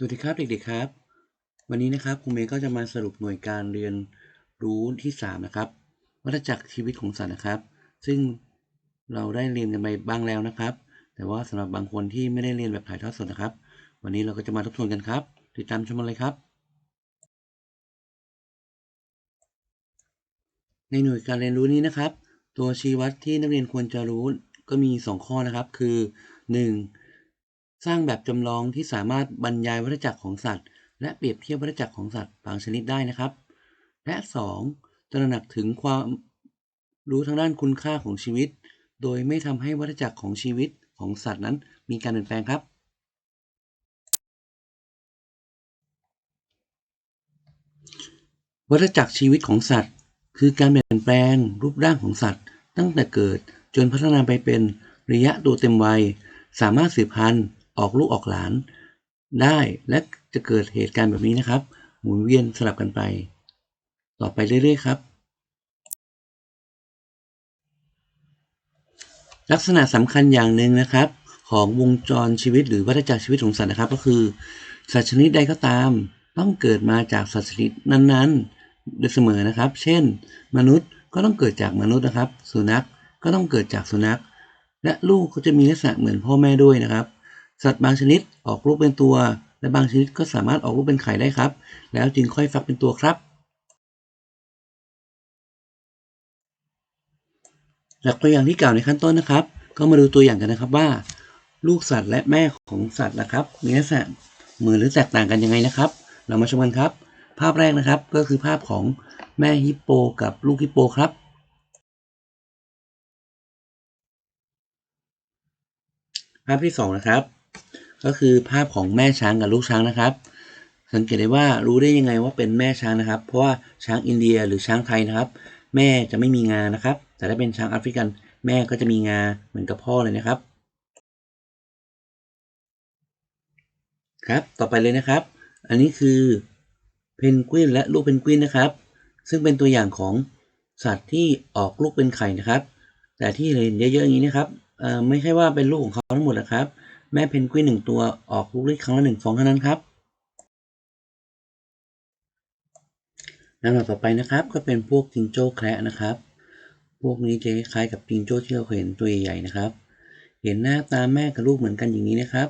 สวัสดีครับเด็กๆครับ วันนี้นะครับครูเมย์ก็จะมาสรุปหน่วยการเรียนรู้ที่ 3 นะครับวัฏจักรชีวิตของสัตว์นะครับ ซึ่งเราได้เรียนกันไปบ้างแล้วนะครับ แต่ว่าสำหรับบางคนที่ไม่ได้เรียนแบบถ่ายทอดสดนะครับ วันนี้เราก็จะมาทบทวนกันครับ ติดตามชมเลยครับ ในหน่วยการเรียนรู้นี้นะครับ ตัวชี้วัดที่นักเรียนควรจะรู้ก็มี 2 ข้อนะครับ คือ 1. สร้างแบบจำลองที่สามารถบรรยายวัฏจักรของสัตว์ และเปรียบเทียบวัฏจักรของสัตว์บางชนิดได้นะครับ และ 2. ตระหนักถึงความรู้ทางด้านคุณค่าของชีวิต โดยไม่ทำให้วัฏจักรของชีวิตของสัตว์นั้นมีการเปลี่ยนแปลงครับ วัฏจักรชีวิตของสัตว์ คือการเปลี่ยนแปลงรูปร่างของสัตว์ ตั้งแต่เกิดจนพัฒนาไปเป็นระยะตัวเต็มวัย สามารถสืบพันธุ์ ออกลูกออกหลานได้และจะเกิดเหตุการณ์แบบนี้นะครับ หมุนเวียนสลับกันไป ต่อไปเรื่อยๆครับ ลักษณะสำคัญอย่างหนึ่งนะครับ ของวงจรชีวิตหรือวัฏจักรชีวิตของสัตว์นะครับ ก็คือ สัตว์ชนิดใดก็ตาม ต้องเกิดมาจากสัตว์ชนิดนั้นๆโดยเสมอนะครับ เช่น มนุษย์ก็ต้องเกิดจากมนุษย์นะครับ สุนัขก็ต้องเกิดจากสุนัข และลูกก็จะมีลักษณะเหมือนพ่อแม่ด้วยนะครับ สัตว์บางชนิดออกลูกเป็นตัว และบางชนิดก็สามารถออกลูกเป็นไข่ได้ครับ แล้วจึงค่อยฟักเป็นตัวครับ จากตัวอย่างที่กล่าวในขั้นต้นนะครับ ก็มาดูตัวอย่างกันนะครับว่า ลูกสัตว์และแม่ของสัตว์นะครับ มีลักษณะเหมือนหรือแตกต่างกันยังไงนะครับ เรามาชมกันครับ ภาพแรกนะครับก็คือภาพของแม่ฮิปโปกับลูกฮิปโปครับภาพที่สองนะครับ ก็คือภาพของแม่ช้างกับลูกช้างนะครับ สังเกตได้ว่ารู้ได้ยังไงว่าเป็นแม่ช้างนะครับ เพราะว่าช้างอินเดียหรือช้างไทยนะครับ แม่จะไม่มีงานะครับ แต่ถ้าเป็นช้างแอฟริกัน แม่ก็จะมีงาเหมือนกับพ่อเลยนะครับ ครับ ต่อไปเลยนะครับ อันนี้คือเพนกวินและลูกเพนกวินนะครับ ซึ่งเป็นตัวอย่างของสัตว์ที่ออกลูกเป็นไข่นะครับ แต่ที่เห็นเยอะๆอย่างนี้นะครับไม่ใช่ว่าเป็นลูกของเขาทั้งหมดนะครับ แม่เพนกวินหนึ่งตัวออกลูกได้ครั้งละหนึ่งฟองเท่านั้นครับลำดับต่อไปนะครับ ก็เป็นพวกจิงโจ้แคระนะครับ พวกนี้จะคล้ายกับจิงโจ้ที่เราเคยเห็นตัวใหญ่ๆนะครับ เห็นหน้าตาแม่กับลูกเหมือนกันอย่างนี้นะครับ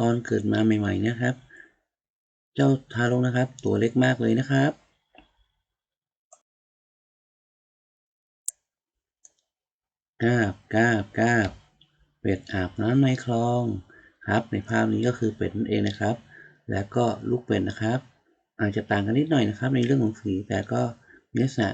ตอนเกิดมาใหม่ๆนะครับ เจ้าทารกนะครับ ตัวเล็กมากเลยนะครับกาบกาบกาบ เป็ดอาบน้ำในคลองครับ ในภาพนี้ก็คือเป็ดนั่นเองนะครับ แล้วก็ลูกเป็ดนะครับ อาจจะต่างกันนิดหน่อยนะครับ ในเรื่องของสีแต่ก็เนื้อสั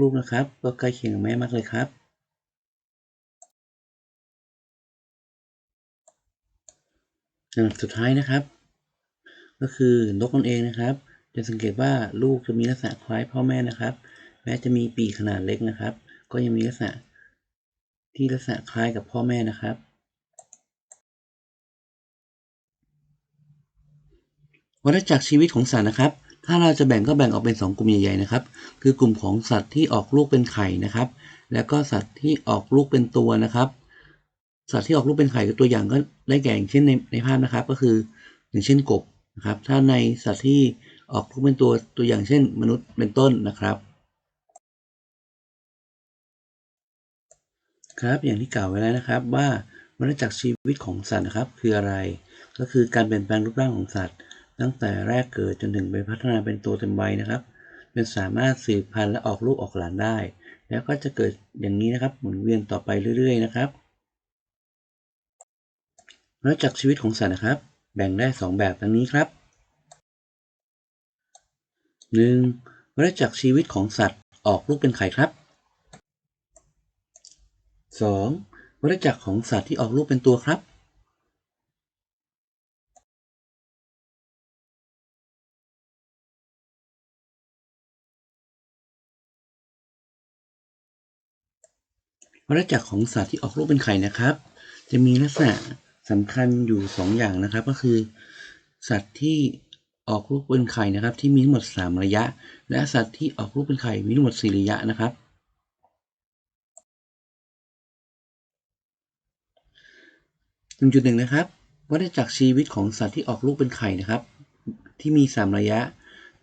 ลูกๆนะครับ ก็ใกล้เคียงกับแม่มากเลยครับ สุดท้ายนะครับ ก็คือนกนั่นเองนะครับ จะสังเกตว่าลูกจะมีลักษณะคล้ายพ่อแม่นะครับแม้จะมีปีกขนาดเล็กนะครับ ก็ยังมีลักษณะ ที่ลักษณะคล้ายกับพ่อแม่นะครับ วัฏจักรชีวิตของสัตว์นะครับ ถ้าเราจะแบ่งก็แบ่งออกเป็น 2 กลุ่มใหญ่ๆนะครับ คือกลุ่มของสัตว์ที่ออกลูกเป็นไข่นะครับ แล้วก็สัตว์ที่ออกลูกเป็นตัวนะครับ สัตว์ที่ออกลูกเป็นไข่ก็ตัวอย่างก็ได้แก่อย่างเช่นในในภาพนะครับ ก็คืออย่างเช่นกบนะครับ ถ้าในสัตว์ที่ออกลูกเป็นตัวตัวอย่างเช่น มนุษย์เป็นต้นนะครับ ครับอย่างที่กล่าวไว้แล้วนะครับว่าวัฏจักรชีวิตของสัตว์นะครับคืออะไร ก็คือการเปลี่ยนแปลงรูปร่างของสัตว์ ตั้งแต่แรกเกิดจนถึงไปพัฒนาเป็นตัวเต็มวัยนะครับจนสามารถสืบพันธุ์และออกลูกออกหลานได้ แล้วก็จะเกิดอย่างนี้นะครับหมุนเวียนต่อไปเรื่อย ๆ นะครับวัฏจักรชีวิตของสัตว์นะครับ แบ่งได้ 2 แบบดังนี้ครับ 1. วัฏจักรชีวิตของสัตว์ออกลูกเป็นไข่ครับ 2. วัฏจักรของสัตว์ที่ออกลูกเป็นตัวครับวัฏจักรของสัตว์ที่ออกลูกเป็นไข่นะครับ จะมีลักษณะสำคัญอยู่ 2 อย่างนะครับ ก็คือ สัตว์ที่ออกลูกเป็นไข่นะครับ ที่มีทั้งหมด 3 ระยะ และสัตว์ที่ออกลูกเป็นไข่มีทั้งหมด 4 ระยะนะครับ 1.1 นะครับ วัฏจักรชีวิตของสัตว์ที่ออกลูกเป็นไข่นะครับ ที่มี 3 ระยะ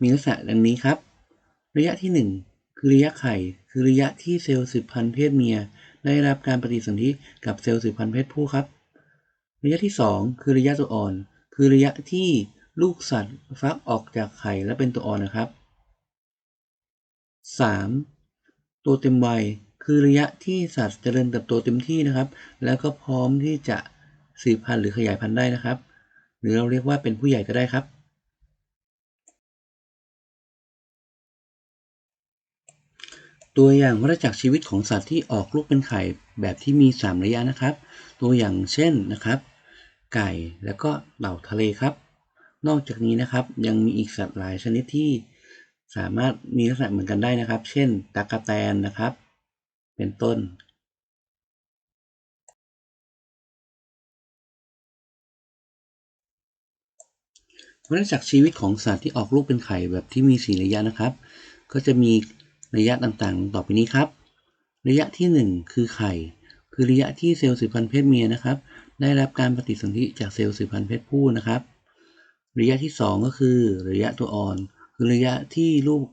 มีลักษณะดังนี้ครับ ระยะที่ 1 คือระยะไข่ คือระยะที่เซลล์สืบพันธุ์เพศเมีย ได้รับการปฏิสนธิกับเซลล์สืบพันธุ์เพศผู้ครับ ระยะที่ 2 คือระยะตัวอ่อน คือระยะที่ลูกสัตว์ฟักออกจากไข่และเป็นตัวอ่อนนะครับ 3. ตัวเต็มวัยคือระยะที่สัตว์เจริญเติบโตเต็มที่นะครับ แล้วก็พร้อมที่จะ สืบพันธุ์หรือขยายพันธุ์ได้นะครับ หรือเราเรียกว่าเป็นผู้ใหญ่ก็ได้ครับ ตัวอย่างวัฏจักรชีวิตของสัตว์ที่ออกลูกเป็นไข่แบบที่มี 3 ระยะนะครับ ตัวอย่างเช่นนะครับ ไก่แล้วก็เต่าทะเลครับ นอกจากนี้นะครับยังมีอีกสัตว์หลายชนิดที่สามารถมีลักษณะเหมือนกันได้นะครับ เช่นตากแตนนะครับ เป็นต้น วัฏจักรชีวิตของสัตว์ที่ออกลูกเป็นไข่แบบที่มีสี่ระยะนะครับ ก็จะมีระยะต่างๆ ต่อไปนี้ครับ ระยะที่ 1 คือไข่ คือระยะที่เซลล์สืบพันธุ์เพศเมียนะครับ ได้รับการปฏิสนธิจากเซลล์สืบพันธุ์เพศผู้นะครับ ระยะที่ 2 ก็คือระยะตัวอ่อน คือระยะที่ลูก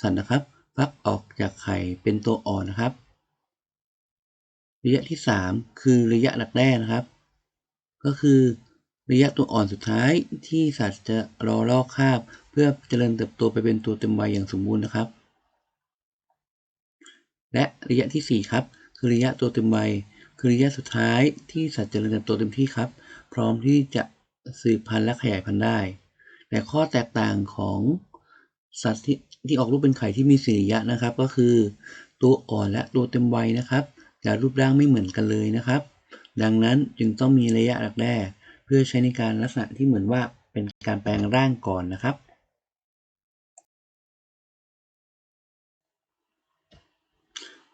สัตว์นะครับฟักออกจากไข่เป็นตัวอ่อนนะครับ ระยะที่ 3 คือระยะหลักแร่นะครับ ก็คือ ระยะตัวอ่อนสุดท้ายที่สัตว์จะรอลอกคาบ เพื่อเจริญเติบโตไปเป็นตัวเต็มวัยอย่างสมบูรณ์นะครับ และระยะที่ 4 ครับ คือระยะตัวเต็มวัยคือระยะสุดท้ายที่สัตว์เจริญเติบโตเต็มที่ครับ พร้อมที่จะสืบพันธุ์และขยายพันธุ์ได้แต่ข้อแตกต่างของสัตว์ที่ที่ออกลูกเป็นไข่ที่มีสี่ระยะนะครับ ก็คือ ตัวอ่อนและตัวเต็มวัยนะครับจะรูปร่างไม่เหมือนกันเลยนะครับ ดังนั้นจึงต้องมีระยะหลักแร่เพื่อใช้ในการลักษณะที่เหมือนว่าเป็นการแปลงร่างก่อนนะครับ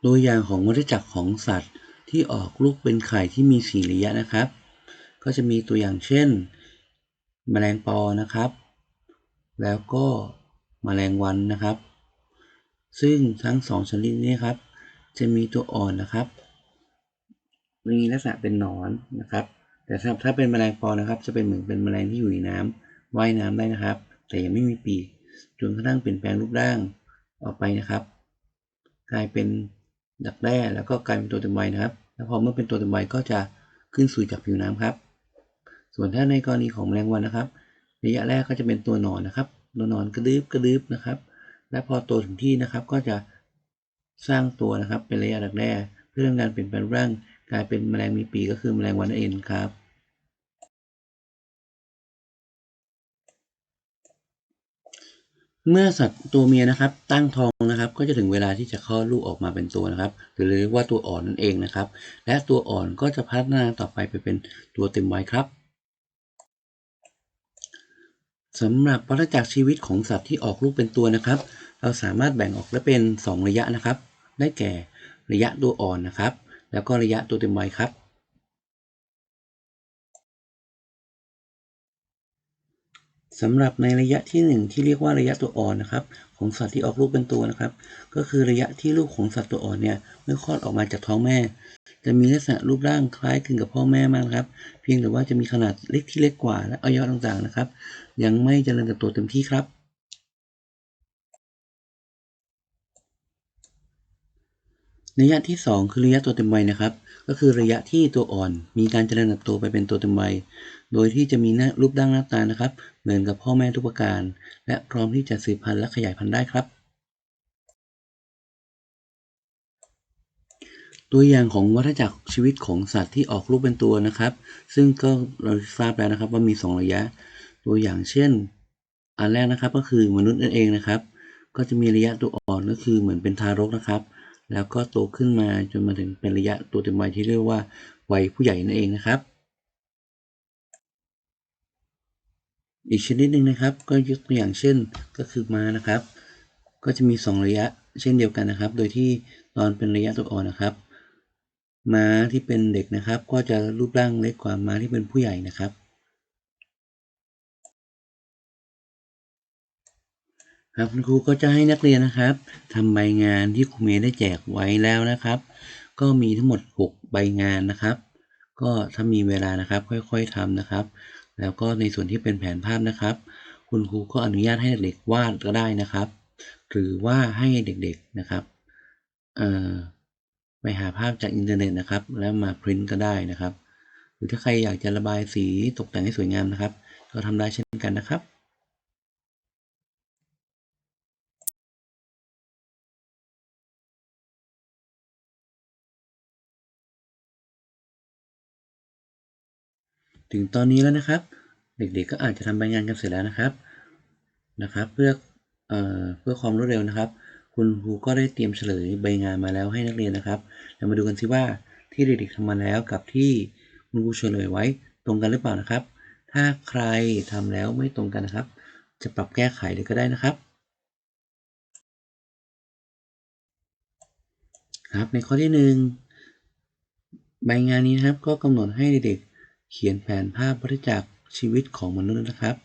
ตัวอย่างของวัฏจักรของสัตว์ที่ออกลูกเป็นไข่ที่มีสี่ระยะนะครับ ก็จะมีตัวอย่างเช่น แมลงปอนะครับ แล้วก็แมลงวันนะครับ ซึ่งทั้งสองชนิดนี้ครับ จะมีตัวอ่อนนะครับ มีลักษณะเป็นหนอนนะครับ แต่สำหรับถ้าเป็นแมลงปอนะครับ จะเป็นเหมือนเป็นแมลงที่อยู่ในน้ำว่ายน้ำได้นะครับ แต่ยังไม่มีปีกจนกระทั่งเปลี่ยนแปลงรูปร่างออกไปนะครับ กลายเป็นดักแร่แล้วก็กลายเป็นตัวเต็มวัยนะครับ แล้วพอเมื่อเป็นตัวเต็มวัยก็จะขึ้นสู่จากผิวน้ำครับ ส่วนถ้าในกรณีของแมลงวันนะครับระยะแรกก็จะเป็นตัวหนอนนะครับตัวหนอนกระดึบกระดึบนะครับ และพอโตถึงที่นะครับก็จะสร้างตัวนะครับเป็นระยะดักแร่เพื่อทำการเปลี่ยนแปลงร่างกลายเป็นแมลงมีปีกก็คือแมลงวันนั่นครับ เมื่อสัตว์ตัวเมียนะครับ ตั้งท้องนะครับ ก็จะถึงเวลาที่จะคลอดลูกออกมาเป็นตัวนะครับ หรือเรียกว่าตัวอ่อนนั่นเองนะครับ และตัวอ่อนก็จะพัฒนาต่อไปไปเป็นตัวเต็มวัยครับสำหรับวัฏจักรชีวิตของสัตว์ที่ออกลูกเป็นตัวนะครับ เราสามารถแบ่งออกได้เป็น 2 ระยะนะครับ ได้แก่ระยะตัวอ่อนนะครับ แล้วก็ระยะตัวเต็มวัยครับ สำหรับในระยะที่ 1 ที่เรียกว่าระยะตัวอ่อนนะครับ ของสัตว์ที่ออกลูกเป็นตัวนะครับ ก็คือระยะที่ลูกของสัตว์ตัวอ่อนเนี่ยเมื่อคลอดออกมาจากท้องแม่ จะมีลักษณะรูปร่างคล้ายคลึงกับพ่อแม่มากครับ เพียงแต่ว่าจะมีขนาดเล็กที่เล็กกว่าและอวัยวะต่างๆนะครับ ยังไม่เจริญเติบโตเต็มที่ครับ ระยะที่ 2 คือระยะตัวเต็มวัยนะครับ ก็คือระยะที่ตัวอ่อน มีการเจริญเติบโตไปเป็นตัวเต็มวัย โดยที่จะมีหน้ารูปร่างหน้าตานะครับ เหมือนกับพ่อแม่ทุกประการ และพร้อมที่จะสืบพันธุ์และขยายพันธุ์ได้ครับ ตัวอย่างของวัฏจักรชีวิตของสัตว์ที่ออกลูกเป็นตัวนะครับ ซึ่งก็เราทราบแล้วนะครับว่ามี 2 ระยะ ตัวอย่างเช่น อันแรกนะครับก็คือมนุษย์นั่นเองนะครับ ก็จะมีระยะตัวอ่อนก็คือเหมือนเป็นทารกนะครับ แล้วก็โตขึ้นมาจนมาถึงเป็นระยะตัวเต็มวัยที่เรียกว่าวัยผู้ใหญ่นั่นเองนะครับ อีกชนิดหนึ่งนะครับ ก็ยกตัวอย่างเช่นก็คือม้านะครับ ก็จะมี 2 ระยะเช่นเดียวกันนะครับ โดยที่ตอนเป็นระยะตัวอ่อนนะครับ ม้าที่เป็นเด็กนะครับ ก็จะรูปร่างเล็กกว่าม้าที่เป็นผู้ใหญ่นะครับ ครับคุณครูก็จะให้นักเรียนนะครับทำใบงานที่ครูเมย์ได้แจกไว้แล้วนะครับ ก็มีทั้งหมด 6 ใบงานนะครับ ก็ถ้ามีเวลานะครับค่อยๆทำนะครับ แล้วก็ในส่วนที่เป็นแผนภาพนะครับ คุณครูก็อนุญาตให้เด็กวาดก็ได้นะครับ หรือว่าให้เด็กๆนะครับไปหาภาพจากอินเทอร์เน็ตนะครับ แล้วมาพิมพ์ก็ได้นะครับ หรือถ้าใครอยากจะระบายสีตกแต่งให้สวยงามนะครับ ก็ทำได้เช่นกันนะครับ ถึงตอนนี้แล้วนะครับ เด็กๆก็อาจจะทำใบงานกันเสร็จแล้วนะครับนะครับ เพื่อเอ่อเพื่อความรวดเร็วนะครับ คุณครูก็ได้เตรียมเฉลยใบงานมาแล้วให้นักเรียนนะครับ เรามาดูกันสิว่าที่เด็กๆทำมาแล้วกับที่คุณครูเฉลยไว้ตรงกันหรือเปล่านะครับ ถ้าใครทำแล้วไม่ตรงกันนะครับ จะปรับแก้ไขเลยก็ได้นะครับครับในข้อที่หนึ่งใบงานนี้นะครับก็กำหนดให้เด็ก เขียนแผนภาพวัฏจักรชีวิตของมนุษย์นะครับ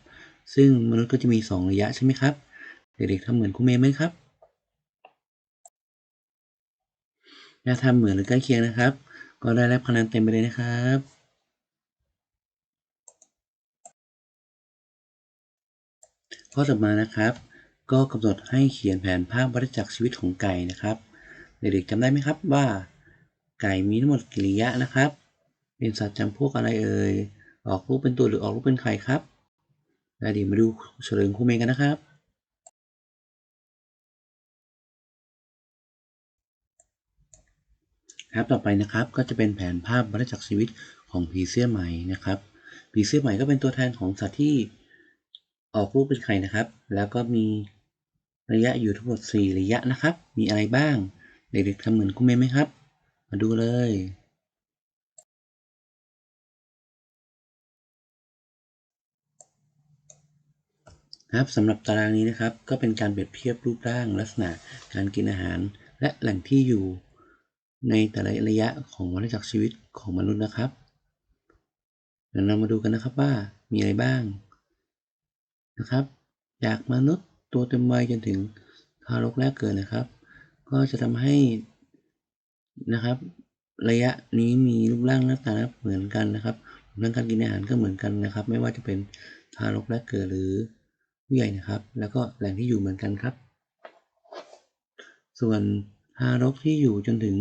ซึ่งมนุษย์ก็จะมี 2 ระยะใช่ไหมครับ เด็กๆทำเหมือนครูเมย์ไหมครับถ้าทำเหมือนหรือใกล้เคียงนะครับ ก็ได้รับคะแนนเต็มไปเลยนะครับข้อต่อมานะครับ ก็กำหนดให้เขียนแผนภาพวัฏจักรชีวิตของไก่นะครับ เด็กๆจำได้ไหมครับว่า ไก่มีทั้งหมดกี่ระยะนะครับ เป็นสัตว์จำพวกอะไรเอ่ย ออกลูกเป็นตัวหรือออกลูกเป็นไข่ครับแล้วเดี๋ยวมาดูเฉลยของคูเมย์กันนะครับ ครับต่อไปนะครับก็จะเป็นแผนภาพวัฏจักรชีวิตของผีเสื้อไหม่นะครับ ผีเสื้อไหม่ก็เป็นตัวแทนของสัตว์ที่ออกลูกเป็นไข่นะครับ แล้วก็มีระยะอยู่ทั้งหมด 4 ระยะนะครับ มีอะไรบ้าง เด็กๆทำเหมือนคุณเมย์ไหมครับ มาดูเลย ครับสำหรับตารางนี้นะครับ ก็เป็นการเปรียบเทียบรูปร่างลักษณะการกินอาหาร และแหล่งที่อยู่ในแต่ละระยะของวัฏจักรชีวิตของมนุษย์นะครับเดี๋ยวเรามาดูกันนะครับว่ามีอะไรบ้างนะครับจากมนุษย์ตัวเต็มวัยจนถึงทารกแรกเกิดนะครับ ก็จะทำให้นะครับ ระยะนี้มีรูปร่างหน้าตาเหมือนกันนะครับเรื่องการกินอาหารก็เหมือนกันนะครับ ไม่ว่าจะเป็นทารกแรกเกิดหรือ ผู้ใหญ่นะครับ แล้วก็แหล่งที่อยู่เหมือนกันครับ ส่วนทารกที่อยู่จนถึง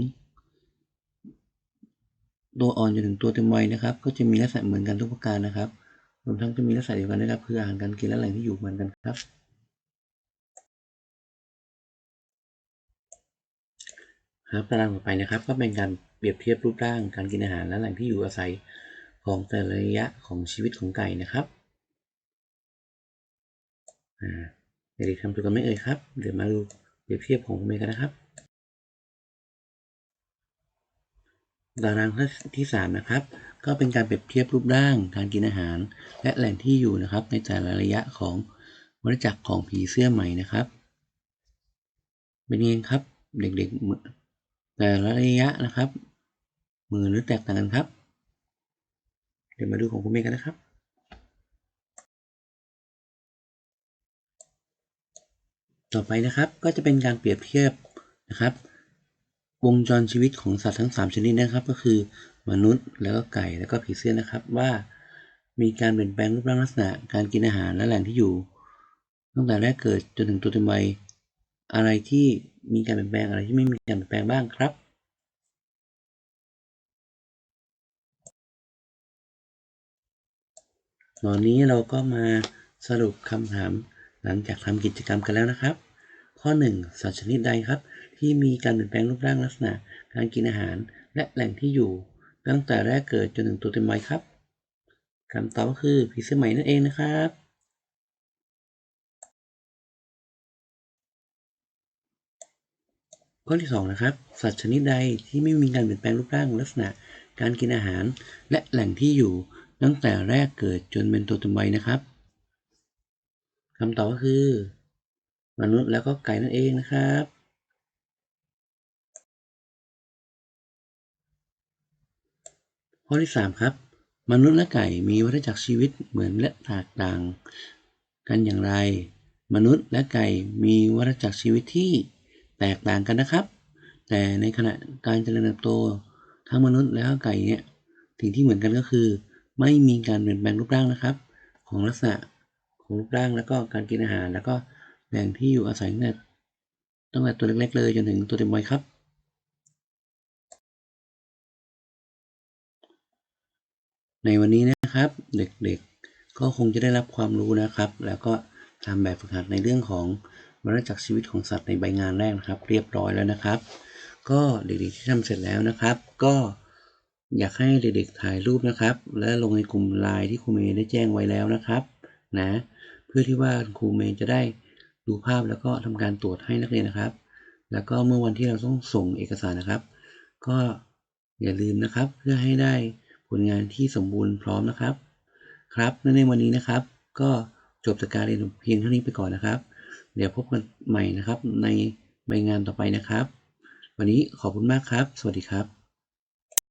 ตัวอ่อนจนถึงตัวเต็มวัยนะครับ ก็จะมีลักษณะเหมือนกันทุกประการนะครับรวมทั้งจะมีลักษณะเดียวกันนะครับคืออาหารการกินและแหล่งที่อยู่เหมือนกันครับ ครับตารางต่อไปนะครับ ก็เป็นการเปรียบเทียบรูปร่างการกินอาหารและแหล่งที่อยู่อาศัยของแต่ละระยะของชีวิตของไก่นะครับ เด็กๆทำตัวกันไม่เอ่ยครับ เดี๋ยวมาดูเปรียบเทียบของผมเองกันนะครับตารางที่สามนะครับ ก็เป็นการเปรียบเทียบรูปร่างการกินอาหาร และแหล่งที่อยู่นะครับ ในแต่ละระยะของวัฏจักรของผีเสื้อใหม่นะครับ เป็นยังไงครับ เด็กๆ แต่ละระยะนะครับ มือหรือแตกต่างกันครับ เดี๋ยวมาดูของคุณเมย์กันนะครับ ต่อไปนะครับก็จะเป็นการเปรียบเทียบนะครับ วงจรชีวิตของสัตว์ทั้ง 3 ชนิดนะครับ ก็คือมนุษย์แล้วก็ไก่แล้วก็ผีเสื้อนะครับ ว่ามีการเปลี่ยนแปลงรูปร่างลักษณะ การกินอาหารและแหล่งที่อยู่ ตั้งแต่แรกเกิดจนถึงตัวเต็มวัยอะไรที่มีการเปลี่ยนแปลงอะไรที่ไม่มีการเปลี่ยนแปลงบ้างครับตอนนี้เราก็มาสรุปคำถาม หลังจากทำกิจกรรมกันแล้วนะครับ ข้อ 1 สัตว์ชนิดใดครับ ที่มีการเปลี่ยนแปลงรูปร่างลักษณะ การกินอาหาร และแหล่งที่อยู่ ตั้งแต่แรกเกิดจนถึงตัวเต็มวัยครับคำตอบก็คือผีเสื้อไหมนั่นเองนะครับ ข้อที่ 2 นะครับ สัตว์ชนิดใดที่ไม่มีการเปลี่ยนแปลงรูปร่างลักษณะ การกินอาหาร และแหล่งที่อยู่ ตั้งแต่แรกเกิดจนเป็นตัวเต็มวัยนะครับ คำตอบก็คือ มนุษย์แล้วก็ไก่นั่นเองนะครับ ข้อที่ 3 ครับ มนุษย์และไก่มีวัฏจักรชีวิตเหมือนและแตกต่างกันอย่างไร มนุษย์และไก่มีวัฏจักรชีวิตที่แตกต่างกันนะครับ แต่ในขณะการเจริญเติบโตทั้งมนุษย์และไก่เนี่ยสิ่งที่เหมือนกันก็คือ ไม่มีการเปลี่ยนแปลงรูปร่างนะครับ ของลักษณะ ของรูปร่างแล้วก็การกินอาหาร แล้วก็แหล่งที่อยู่อาศัยตั้งแต่ตั้งแต่ตัวเล็กๆเลยจนถึงตัวเต็มวัยครับ ในวันนี้นะครับเด็กๆก็คงจะได้รับความรู้นะครับ แล้วก็ทำแบบฝึกหัดในเรื่องของวัฏจักรชีวิตของสัตว์ในใบงานแรกนะครับ เรียบร้อยแล้วนะครับ ก็เด็กๆที่ทำเสร็จแล้วนะครับ ก็อยากให้เด็กๆถ่ายรูปนะครับ และลงในกลุ่มไลน์ที่ครูเมย์ได้แจ้งไว้แล้วนะครับ นะ พื่อที่ว่าครูเมย์จะได้ดูภาพแล้วก็ทำการตรวจให้นักเรียนนะครับ แล้วก็เมื่อวันที่เราต้องส่งเอกสารนะครับ ก็อย่าลืมนะครับ เพื่อให้ได้ผลงานที่สมบูรณ์พร้อมนะครับ ครับและในวันนี้นะครับ ก็จบจากการเรียนเพียงเท่านี้ไปก่อนนะครับ เดี๋ยวพบกันใหม่นะครับในใบงานต่อไปนะครับ วันนี้ขอบคุณมากครับ สวัสดีครับ